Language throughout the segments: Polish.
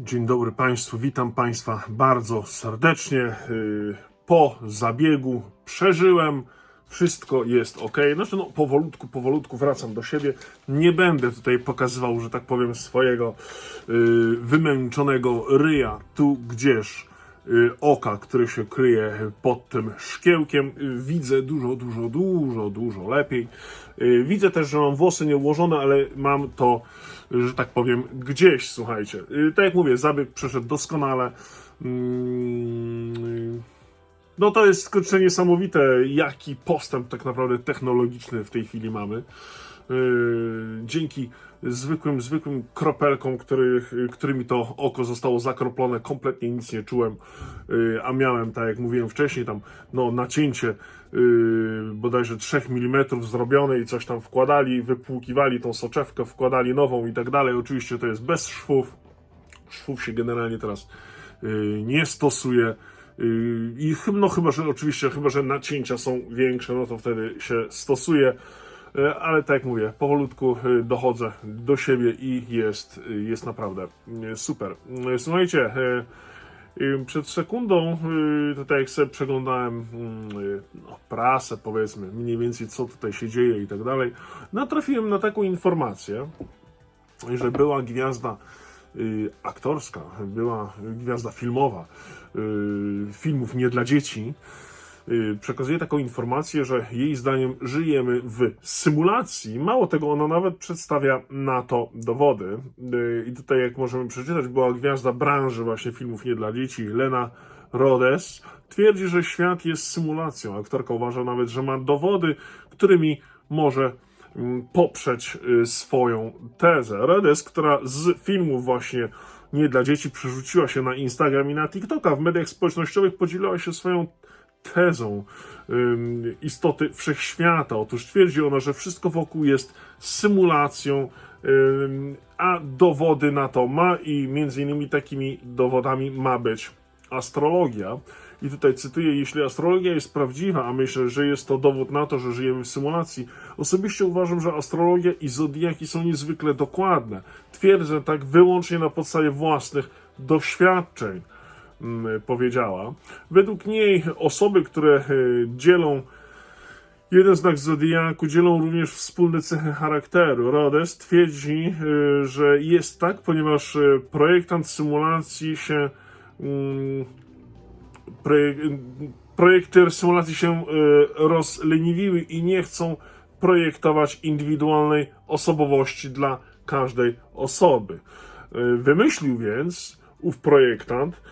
Dzień dobry Państwu, witam Państwa bardzo serdecznie. Yy, Po zabiegu przeżyłem, wszystko jest ok. Znaczy, no, powolutku, powolutku wracam do siebie. Nie będę tutaj pokazywał, że tak powiem, swojego yy, wymęczonego ryja tu gdzież yy, oka, które się kryje pod tym szkiełkiem. Yy, Widzę dużo, dużo, dużo, dużo lepiej. Yy, Widzę też, że mam włosy nieułożone, ale mam to, że tak powiem, gdzieś, słuchajcie. Tak jak mówię, zabieg przeszedł doskonale. Mm, No to jest kurczę niesamowite, jaki postęp tak naprawdę technologiczny w tej chwili mamy. Yy, Dzięki zwykłym, zwykłym kropelkom, których, którymi to oko zostało zakroplone, kompletnie nic nie czułem, Yy, a miałem, tak jak mówiłem wcześniej, tam no, nacięcie yy, bodajże 3 mm zrobione i coś tam wkładali, wypłukiwali tą soczewkę, wkładali nową i tak dalej. Oczywiście to jest bez szwów. Szwów się generalnie teraz nie stosuje. I no chyba, że oczywiście, chyba, że nacięcia są większe, no to wtedy się stosuje. Yy, Ale tak jak mówię, powolutku yy, dochodzę do siebie i jest, yy, jest naprawdę super. Słuchajcie, przed sekundą, tutaj jak sobie przeglądałem yy, no, prasę, powiedzmy, mniej więcej co tutaj się dzieje i tak dalej, natrafiłem na taką informację, że była gwiazda aktorska, była gwiazda filmowa, filmów nie dla dzieci, przekazuje taką informację, że jej zdaniem żyjemy w symulacji. Mało tego, ona nawet przedstawia na to dowody. Y, I tutaj, jak możemy przeczytać, była gwiazda branży właśnie filmów nie dla dzieci, Lena Rhodes. Twierdzi, że świat jest symulacją. Aktorka uważa nawet, że ma dowody, którymi może mm, poprzeć y, swoją tezę. Redes, która z filmów właśnie nie dla dzieci przerzuciła się na Instagram i na TikToka, w mediach społecznościowych podzieliła się swoją tezą istoty wszechświata. Otóż twierdzi ona, że wszystko wokół jest symulacją, ym, a dowody na to ma i między innymi takimi dowodami ma być astrologia. I tutaj cytuję, jeśli astrologia jest prawdziwa, a myślę, że jest to dowód na to, że żyjemy w symulacji, osobiście uważam, że astrologia i zodiaki są niezwykle dokładne. Twierdzę tak wyłącznie na podstawie własnych doświadczeń, powiedziała. Według niej osoby, które y, dzielą Jeden znak zodiaku dzielą również wspólne cechy charakteru. Rhodes twierdzi, y, że jest tak, ponieważ y, projektant symulacji się mm, projek projekty symulacji się rozleniwiły i nie chcą projektować indywidualnej osobowości dla każdej osoby. Wymyślił więc ów projektant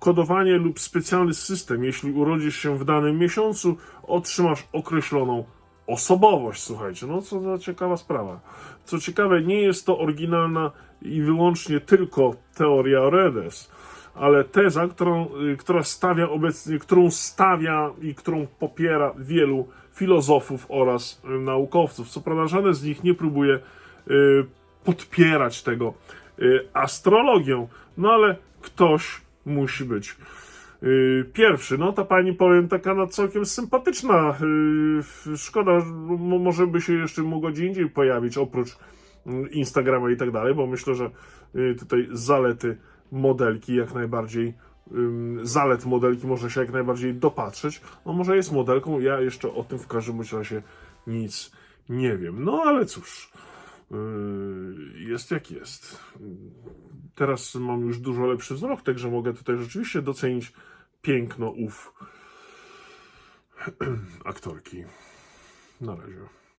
kodowanie lub specjalny system. Jeśli urodzisz się w danym miesiącu, otrzymasz określoną osobowość. Słuchajcie, no co za ciekawa sprawa. Co ciekawe, nie jest to oryginalna i wyłącznie tylko teoria Redes ale teza, którą, y, która stawia obecnie, którą stawia i którą popiera wielu filozofów oraz y, naukowców. Co prawda, żaden z nich nie próbuje y, podpierać tego astrologią, no ale ktoś musi być. y, Pierwszy, no ta pani powiem taka no, całkiem sympatyczna. y, Szkoda, że mo- może by się jeszcze mogła gdzie indziej pojawić oprócz y, Instagrama i tak dalej, bo myślę, że y, tutaj zalety modelki jak najbardziej, zalet modelki można się jak najbardziej dopatrzeć. No może jest modelką, ja jeszcze o tym w każdym razie nic nie wiem. No ale cóż, jest jak jest. Teraz mam już dużo lepszy wzrok, także mogę tutaj rzeczywiście docenić piękno ów aktorki. Na razie.